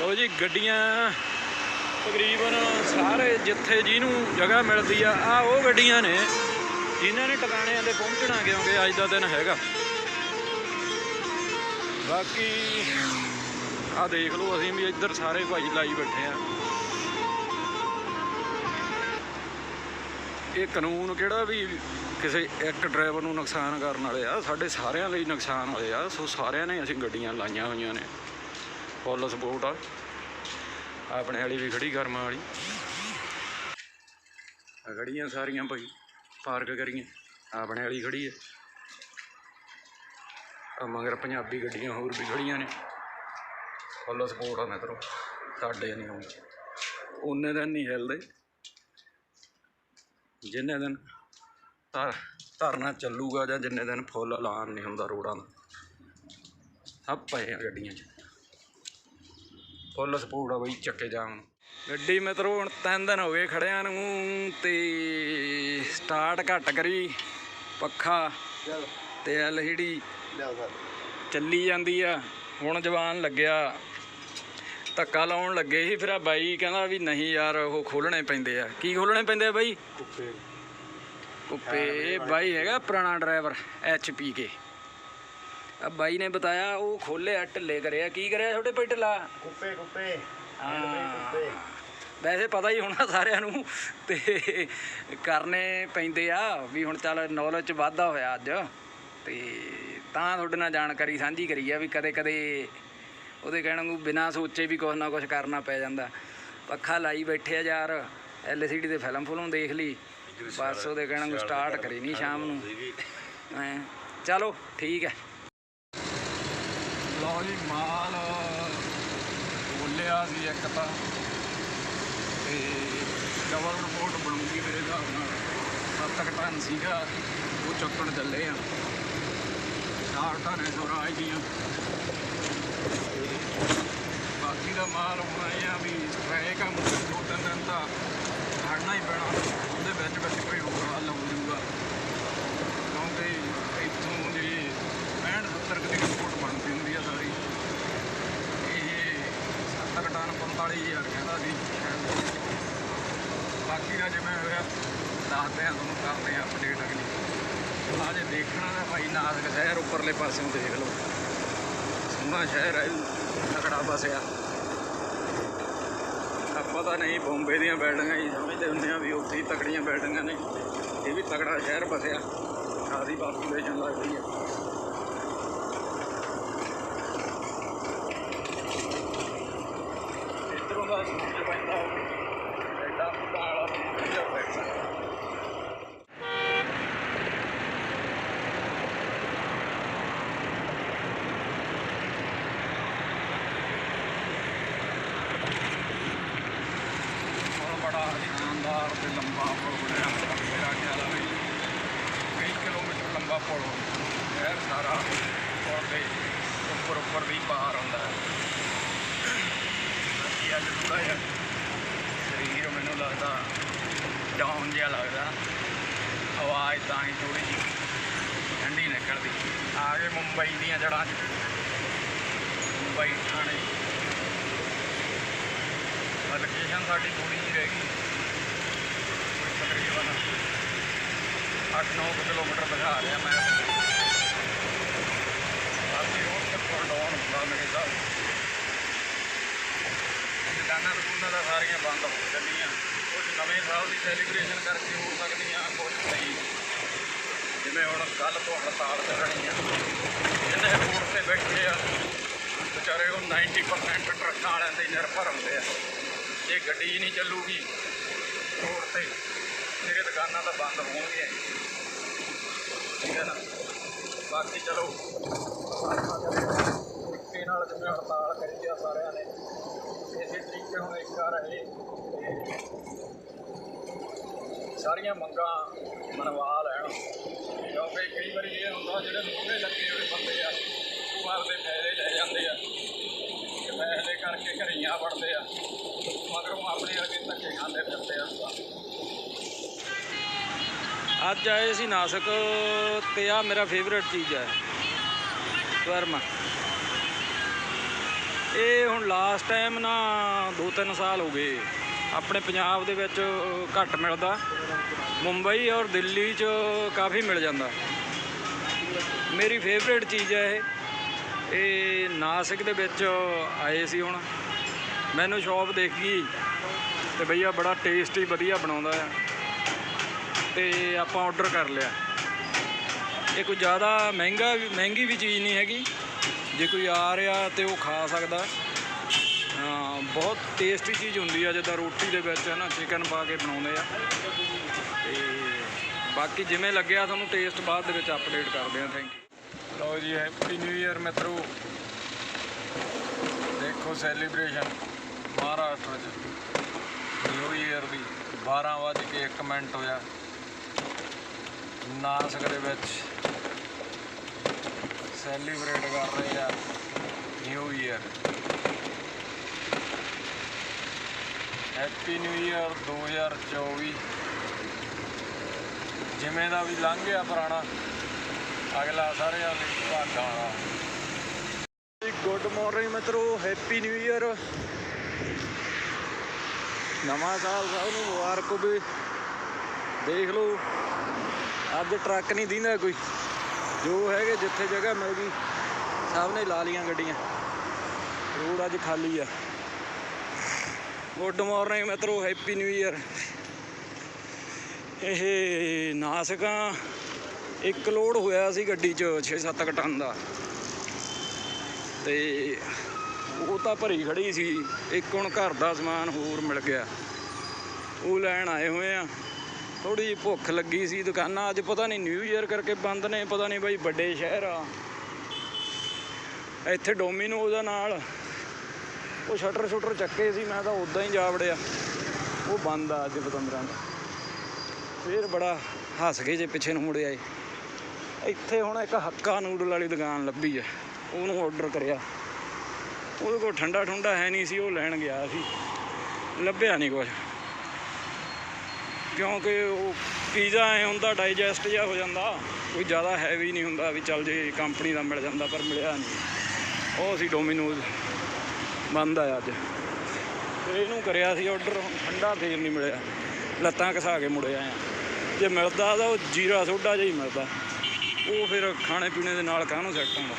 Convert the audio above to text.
ਲੋ ਜੀ, ਗੱਡੀਆਂ ਤਕਰੀਬਨ ਸਾਰੇ ਜਿੱਥੇ ਜਿਹਨੂੰ ਜਗ੍ਹਾ ਮਿਲਦੀ ਆ ਆ ਉਹ ਗੱਡੀਆਂ ਨੇ ਜਿਨ੍ਹਾਂ ਨੇ ਟਿਕਾਣਿਆਂ ਤੇ ਪਹੁੰਚਣਾ ਕਿਉਂਕਿ ਅੱਜ ਦਾ ਦਿਨ ਹੈਗਾ। ਬਾਕੀ ਆ ਦੇਖ ਲਓ ਅਸੀਂ ਵੀ ਇੱਧਰ ਸਾਰੇ ਭਾਈ ਲਾਈ ਬੈਠੇ ਆ। ਇਹ ਕਾਨੂੰਨ ਕਿਹੜਾ ਵੀ ਕਿਸੇ ਇੱਕ ਡਰਾਈਵਰ ਨੂੰ ਨੁਕਸਾਨ ਕਰਨ ਵਾਲੇ ਆ, ਸਾਡੇ ਸਾਰਿਆਂ ਲਈ ਨੁਕਸਾਨ ਵਾਲੇ ਆ, ਸੋ ਸਾਰਿਆਂ ਨੇ ਅਸੀਂ ਗੱਡੀਆਂ ਲਾਈਆਂ ਹੋਈਆਂ ਨੇ। ਫੁੱਲ ਸਪੋਰਟ ਆ। ਆਪਣੇ ਵਾਲੀ ਵੀ ਖੜੀ ਕਰਮਾਂ ਵਾਲੀ। ਆ ਖੜੀਆਂ ਸਾਰੀਆਂ ਭਾਈ, ਪਾਰਕ ਕਰੀਆਂ। ਆਪਣੇ ਵਾਲੀ ਖੜੀ ਹੈ ਆ ਮਗਰ ਪੰਜਾਬੀ ਗੱਡੀਆਂ ਹੋਰ ਵੀ ਖੜੀਆਂ ਨੇ। ਫੁੱਲ ਸਪੋਰਟ ਆ ਮਿੱਤਰੋ, ਸਾਡੇ ਨਹੀਂ ਹੁਣ ਉਹਨੇ ਦਿਨ ਨਹੀਂ ਹਿਲਦੇ। ਜਿੰਨੇ ਦਿਨ ਧਰ, ਧਰਨਾ ਚੱਲੂਗਾ ਜਾਂ ਜਿੰਨੇ ਦਿਨ ਫੁੱਲ ਐਲਾਨ ਨਹੀਂ ਹੁੰਦਾ ਰੋਡਾਂ ਦਾ। ਸਭ ਪਏ ਆ ਗੱਡੀਆਂ 'ਚ। ਫੁੱਲ ਸਪੋਰਟ ਆ ਬਈ ਚੱਕੇ ਜਾਣ ਗੱਡੀ ਮਿੱਤਰੋ ਹੁਣ ਤਿੰਨ ਦਿਨ ਹੋ ਗਏ ਖੜਿਆਂ ਨੂੰ ਤੇ ਸਟਾਰਟ ਘੱਟ ਕਰੀ ਪੱਖਾ ਤੇ ਐਲਈਡੀ ਚੱਲੀ ਜਾਂਦੀ ਆ ਹੁਣ ਜਵਾਨ ਲੱਗਿਆ। ਧੱਕਾ ਲਾਉਣ ਲੱਗੇ ਸੀ ਫਿਰ ਆ ਬਾਈ ਕਹਿੰਦਾ ਵੀ ਨਹੀਂ ਯਾਰ ਉਹ ਖੋਲਣੇ ਪੈਂਦੇ ਆ। ਕੀ ਖੋਲਣੇ ਪੈਂਦੇ ਆ ਬਾਈ? ਕੁੱਪੇ। ਇਹ ਬਾਈ। ਹੈਗਾ ਪੁਰਾਣਾ ਡਰਾਈਵਰ ਐਚਪੀ ਕੇ ਆ ਬਾਈ ਨੇ ਬਤਾਇਆ ਉਹ ਖੋਲਿਆ ਢਿੱਲੇ ਕਰਿਆ। ਕੀ ਕਰਿਆ ਛੋਟੇ ਭਾਈ ਢਿੱਲਾ? ਕੁੱਪੇ ਕੁੱਪੇ। ਹਾਂ। ਵੈਸੇ ਪਤਾ ਹੀ ਹੋਣਾ ਸਾਰਿਆਂ ਨੂੰ ਤੇ ਕਰਨੇ ਪੈਂਦੇ ਆ ਵੀ ਹੁਣ ਚੱਲ ਨੌਲੇਜ ਚ ਵਾਧਾ ਹੋਇਆ ਅੱਜ। ਤੇ ਤਾਂ ਤੁਹਾਡੇ ਨਾਲ ਜਾਣਕਾਰੀ ਸਾਂਝੀ ਕਰੀ ਆ ਵੀ ਕਦੇ ਕਦੇ ਉਹਦੇ ਕਹਿਣ ਨੂੰ ਬਿਨਾਂ ਸੋਚੇ ਵੀ ਕੁਛ ਨਾ ਕੁਛ ਕਰਨਾ ਪੈ ਜਾਂਦਾ। ਪੱਖਾ ਲਾਈ ਬੈਠੇ ਆ ਯਾਰ ਐਲਸੀਡੀ ਤੇ ਫਿਲਮ ਫੁਲਮ ਦੇਖ ਲਈ। ਬਸ ਉਹਦੇ ਕਹਿਣ ਨੂੰ ਸਟਾਰਟ ਕਰੀ ਨਹੀਂ ਸ਼ਾਮ ਨੂੰ। ਐਂ ਚਲੋ ਠੀਕ ਹੈ। ਲਓ ਜੀ, ਮਾਲ ਬੋਲਿਆ ਸੀ ਇੱਕ ਤਾਂ। ਤੇ ਡਬਲ ਰਿਪੋਰਟ ਬਣੂਗੀ ਮੇਰੇ ਹਿਸਾਬ ਨਾਲ। ਸੱਤ ਕੁ ਟਨ ਸੀਗਾ, ਉਹ ਚੱਕਣ ਚੱਲੇ ਆ। ਚਾਰ ਟਨ ਸਵਰਾਜ ਦੀਆਂ। ਬਾਕੀ ਦਾ ਮਾਲ ਹੁਣ ਇਹ ਆ ਵੀ ਰਹਿ ਕੰਮ, ਦੋ ਤਿੰਨ ਦਿਨ ਤਾਂ ਖੜਨਾ ਹੀ ਪੈਣਾ ਉਹਦੇ ਵਿੱਚ ਵਿੱਚ ਕੋਈ ਹੋਰ ਹੱਲ ਹੋ ਜਾਊਗਾ ਕਿਉਂਕਿ ਇੱਥੋਂ ਜਿਹੜੀ 65 70 ਕੁ ਦੀ ਰਿਪੋਰਟ ਬਣਦੀ ਹੁੰਦੀ ਆ ਸਾਰੀ ਇਹ 70 ਟਨ 45 ਹਜ਼ਾਰ ਕਹਿੰਦਾ ਸੀ ਸ਼ਾਇਦ। ਬਾਕੀ ਦਾ ਜਿਵੇਂ ਹੋਇਆ ਦੱਸਦੇ ਆ ਤੁਹਾਨੂੰ, ਕਰਦੇ ਆ ਅਪਡੇਟ ਅਗਲੀ। ਆ ਜੇ ਦੇਖਣਾ ਤਾਂ ਭਾਈ ਨਾਸਕ ਸ਼ਹਿਰ ਉੱਪਰਲੇ ਪਾਸਿਓਂ ਦੇਖ ਲਓ। ਸੋਹਣਾ ਸ਼ਹਿਰ ਹੈ ਤਕੜਾ ਬਸਿਆ ਆਪਾਂ ਤਾਂ ਨਹੀਂ ਬੰਬੇ ਦੀਆਂ ਬਿਲਡਿੰਗਾਂ ਹੀ ਸਮਝਦੇ ਹੁੰਦੇ ਆ ਵੀ ਉੱਥੇ ਹੀ ਤਕੜੀਆਂ ਬਿਲਡਿੰਗਾਂ ਨੇ। ਇਹ ਵੀ ਤਕੜਾ ਸ਼ਹਿਰ ਬਸਿਆ ਖਾਸੀ ਪਾਪੂਲੇਸ਼ਨ ਲੱਗਦੀ ਹੈ ਇੱਧਰੋਂ ਦਾ ਸੂਰਜ ਪੈਂਦਾ ਐਡਾ ਕਾਲਾ ਸੂਰਜ ਪੈਂਦਾ ਬਹੁਤ ਬੜਾ ਸ਼ਾਨਦਾਰ ਤੇ ਲੰਬਾ ਪੁਲ ਬਣਿਆ ਹੋਇਆ ਮੇਰਾ ਖਿਆਲ ਆ ਵੀ ਕਈ ਕਿਲੋਮੀਟਰ ਇਹ ਸਾਰਾ ਪੁਲ ਦੇ ਉੱਪਰ ਉੱਪਰ ਵੀ ਪਾਰ ਹੁੰਦਾ ਹੈ। ਬਾਕੀ ਅੱਜ ਥੋੜਾ ਜਿਹਾ ਸਰੀਰ ਮੈਨੂੰ ਲੱਗਦਾ ਡਾਊਨ ਜਿਹਾ ਲੱਗਦਾ। ਆਵਾਜ਼ ਤਾਂ ਹੀ ਥੋੜ੍ਹੀ ਜਿਹੀ ਠੰਡੀ ਨਿਕਲਦੀ। ਆ ਗਏ ਮੁੰਬਈ ਦੀਆਂ ਜੜ੍ਹਾਂ 'ਚ। ਮੁੰਬਈ ਥਾਣੇ। ਲੋਕੇਸ਼ਨ ਸਾਡੀ ਥੋੜ੍ਹੀ ਜਿਹੀ ਰਹਿ ਗਈ ਤਕਰੀਬਨ 8-9 ਕਿਲੋਮੀਟਰ ਦਿਖਾ ਰਿਹਾ ਮੈਂ। ਬਾਕੀ ਰੋਡ ਤੇ ਫੁੱਲ ਹੁੰਦਾ ਮੇਰੇ ਹਿਸਾਬ ਦੁਕਾਨਾਂ ਦੁਕਾਨਾਂ ਦਾ ਸਾਰੀਆਂ ਬੰਦ ਹੋ ਜਾਂਦੀਆਂ। ਕੁਝ ਨਵੇਂ ਸਾਲ ਦੀ ਸੈਲੀਬ੍ਰੇਸ਼ਨ ਕਰਕੇ ਹੋ ਸਕਦੀਆਂ ਕੁਝ ਨਹੀਂ। ਜਿਵੇਂ ਹੁਣ ਕੱਲ ਤੋਂ ਹੜਤਾਲ ਚੱਲਣੀ ਆ। ਜਿਹਨੇ ਰੋਡ ਤੇ ਬੈਠੇ ਆ, ਵਿਚਾਰੇ ਉਹ 90% ਟਰੱਕਾਂ ਵਾਲਿਆਂ ਤੇ ਨਿਰਭਰ ਹੁੰਦੇ ਆ। ਜੇ ਗੱਡੀ ਨਹੀਂ ਚੱਲੂਗੀ ਰੋਡ ਤੇ ਮੇਰੇ ਦੁਕਾਨਾਂ ਤਾਂ ਬੰਦ ਹੋਣਗੀਆਂ ਠੀਕ ਹੈ ਨਾ? ਬਾਕੀ ਚਲੋ। ਤਰੀਕੇ ਨਾਲ ਜਿਵੇਂ ਹੜਤਾਲ ਕਰੀ ਆ ਸਾਰਿਆਂ ਨੇ, ਇਸੇ ਤਰੀਕੇ ਹੁਣ ਇੱਕ ਆ ਰਹੇ। ਸਾਰੀਆਂ ਮੰਗਾਂ ਮਨਵਾ ਲੈਣ। ਕਿਉਂਕਿ ਕਈ ਵਾਰੀ ਇਹ ਹੁੰਦਾ, ਜਿਹੜੇ ਮੂਹਰੇ ਲੱਗੇ ਹੋਏ ਬੰਦੇ ਆ, ਉਹ ਆਪਦੇ ਫਾਇਦੇ ਲੈ ਜਾਂਦੇ ਆ। ਕਿ ਫਾਇਦੇ ਕਰਕੇ ਘਰੀਆਂ ਵੜਦੇ ਆ। ਮਗਰੋਂ ਆਪਣੇ ਵਰਗੇ ਧੱਕੇ ਖਾਂਦੇ ਫਿਰਦੇ ਆ। ਅੱਜ ਆਏ ਸੀ ਨਾਸਕ ਤੇ ਆ ਮੇਰਾ ਫੇਵਰੇਟ ਚੀਜ਼ ਹੈ ਸ਼ਵਰਮਾ। ਇਹ ਹੁਣ ਲਾਸਟ ਟਾਈਮ ਨਾ 2-3 ਸਾਲ ਹੋ ਗਏ। ਆਪਣੇ ਪੰਜਾਬ ਦੇ ਵਿੱਚ ਘੱਟ ਮਿਲਦਾ। ਮੁੰਬਈ ਔਰ ਦਿੱਲੀ 'ਚ ਕਾਫੀ ਮਿਲ ਜਾਂਦਾ। ਮੇਰੀ ਫੇਵਰੇਟ ਚੀਜ਼ ਹੈ ਇਹ। ਇਹ ਨਾਸਿਕ ਦੇ ਵਿੱਚ ਆਏ ਸੀ ਹੁਣ। ਮੈਨੂੰ ਸ਼ੌਪ ਦੇਖ। ਗਈ ਤੇ ਭਈਆ ਬੜਾ ਟੇਸਟੀ ਵਧੀਆ ਬਣਾਉਂਦਾ ਆ। ਤੇ ਆਪਾਂ ਆਰਡਰ ਕਰ ਲਿਆ। ਇਹ ਕੋਈ ਜ਼ਿਆਦਾ ਮਹਿੰਗਾ ਵੀ, ਮਹਿੰਗੀ ਵੀ ਚੀਜ਼ ਨਹੀਂ ਹੈਗੀ। ਜੇ ਕੋਈ ਆ ਰਿਹਾ ਤੇ ਉਹ ਖਾ ਸਕਦਾ। ਬਹੁਤ ਟੇਸਟੀ ਚੀਜ਼ ਹੁੰਦੀ ਆ, ਜਿੱਦਾਂ ਰੋਟੀ ਦੇ ਵਿੱਚ ਹੈ ਨਾ ਚਿਕਨ ਪਾ ਕੇ ਬਣਾਉਂਦੇ ਆ। ਤੇ ਬਾਕੀ ਜਿਵੇਂ ਲੱਗਿਆ ਤੁਹਾਨੂੰ ਟੇਸਟ ਬਾਅਦ ਦੇ ਵਿੱਚ ਅਪਡੇਟ ਕਰਦੇ ਆ ਥੈਂਕ ਯੂ ਲਓ ਜੀ ਹੈਪੀ ਨਿਊ ਇਅਰ ਮਿੱਤਰੋ। ਦੇਖੋ ਸੈਲੀਬ੍ਰੇਸ਼ਨ ਮਹਾਰਾਸ਼ਟਰ ਚ। ਨਿਊ ਇਅਰ ਦੀ 12 ਵਜੇ ਕੇ 1 ਮਿੰਟ ਹੋਇਆ। ਨਾਸ ਦੇ ਵਿੱਚ ਸੈਲੀਬ੍ਰੇਟ ਕਰ ਰਹੇ ਆ new year happy new year 2024 ਜਿਵੇਂ ਦਾ ਵੀ ਲੰਘ ਗਿਆ ਪੁਰਾਣਾ, ਅਗਲਾ ਸਾਰਿਆਂ ਲਈ ਭਾਗਾਂ ਵਾਲਾ। ਗੁੱਡ ਮਾਰਨਿੰਗ ਮਿੱਤਰੋ ਹੈਪੀ ਨਿਊ ਈਅਰ ਨਵਾਂ ਸਾਲ ਸਭ ਨੂੰ ਮੁਬਾਰਕ ਹੋਵੇ। ਦੇਖ ਲਓ ਅੱਜ ਟਰੱਕ ਨਹੀਂ ਦਿੰਦਾ ਕੋਈ। ਜੋ ਹੈਗੇ ਜਿੱਥੇ ਜਗ੍ਹਾ ਮਿਲ ਗਈ ਸਭ ਨੇ ਲਾ ਲੀਆਂ ਗੱਡੀਆਂ। ਰੋਡ ਅੱਜ ਖਾਲੀ ਆ। ਗੁੱਡ ਮਾਰਨਿੰਗ ਮਿੱਤਰੋ ਹੈਪੀ ਨਿਊ ਇਅਰ ਇਹ ਨਾਸਕਾਂ ਇੱਕ ਲੋਡ ਹੋਇਆ ਸੀ ਗੱਡੀ 'ਚ 6-7 ਟਨ ਦਾ। ਤੇ ਉਹ ਤਾਂ ਭਰੀ ਖੜੀ ਸੀ। ਇੱਕ ਹੁਣ ਘਰ ਦਾ ਸਮਾਨ ਹੋਰ ਮਿਲ ਗਿਆ। ਉਹ ਲੈਣ ਆਏ ਹੋਏ ਆ। ਥੋੜੀ ਜਿਹੀ ਭੁੱਖ ਲੱਗੀ ਸੀ ਦੁਕਾਨਾਂ, ਅੱਜ ਪਤਾ ਨਹੀਂ ਨਿਊ ਈਅਰ ਕਰਕੇ ਬੰਦ ਨੇ, ਪਤਾ ਨਹੀਂ ਬਾਈ ਵੱਡੇ ਸ਼ਹਿਰ ਆ। ਇੱਥੇ ਡੋਮੀਨੋ ਦਾ ਨਾਲ, ਉਹ ਸ਼ਟਰ ਸ਼ਟਰ ਚੱਕੇ ਸੀ, ਮੈਂ ਤਾਂ ਉਦਾਂ ਹੀ ਜਾ ਵੜਿਆ। ਉਹ ਬੰਦ ਆ ਅੱਜ ਪਤੰਦਰਾਂ ਦਾ। ਫੇਰ ਬੜਾ ਹੱਸ ਕੇ ਜੇ ਪਿੱਛੇ ਨੂੰ ਮੁੜਿਆ ਏ ਇੱਥੇ ਹੁਣ ਇੱਕ ਹੱਕਾ ਨੂਡਲ ਵਾਲੀ ਦੁਕਾਨ ਲੱਭੀ ਆ। ਉਹਨੂੰ ਆਰਡਰ ਕਰਿਆ। ਉਹਦੇ ਕੋਲ ਠੰਡਾ ਠੁੰਡਾ ਹੈ ਨਹੀਂ ਸੀ, ਉਹ ਲੈਣ ਗਿਆ ਸੀ। ਲੱਭਿਆ ਨਹੀਂ ਕੁਝ ਕਿਉਂਕਿ ਉਹ ਪੀਜ਼ਾ ਐ ਹੁੰਦਾ, ਡਾਈਜੈਸਟ ਜਿਹਾ ਹੋ ਜਾਂਦਾ। ਕੋਈ ਜ਼ਿਆਦਾ ਹੈਵੀ ਨਹੀਂ ਹੁੰਦਾ ਵੀ ਚੱਲ ਜੇ ਕੰਪਨੀ ਦਾ ਮਿਲ ਜਾਂਦਾ, ਪਰ ਮਿਲਿਆ ਨਹੀਂ। ਉਹ ਸੀ ਡੋਮੀਨੋਜ਼ ਬੰਦ ਆ ਅੱਜ। ਤੇ ਇਹਨੂੰ ਕਰਿਆ ਸੀ ਆਰਡਰ ਠੰਡਾ ਫੇਰ ਨਹੀਂ ਮਿਲਿਆ। ਲੱਤਾਂ ਘਸਾ ਕੇ ਮੁੜਿਆ ਆ। ਜੇ ਮਿਲਦਾ ਤਾਂ ਉਹ ਜੀਰਾ ਸੋਡਾ ਜਿਹਾ ਹੀ ਮਿਲਦਾ। ਉਹ ਫਿਰ ਖਾਣੇ ਪੀਣੇ ਦੇ ਨਾਲ ਕਾਹਨੂੰ ਸੈੱਟ ਹੁੰਦਾ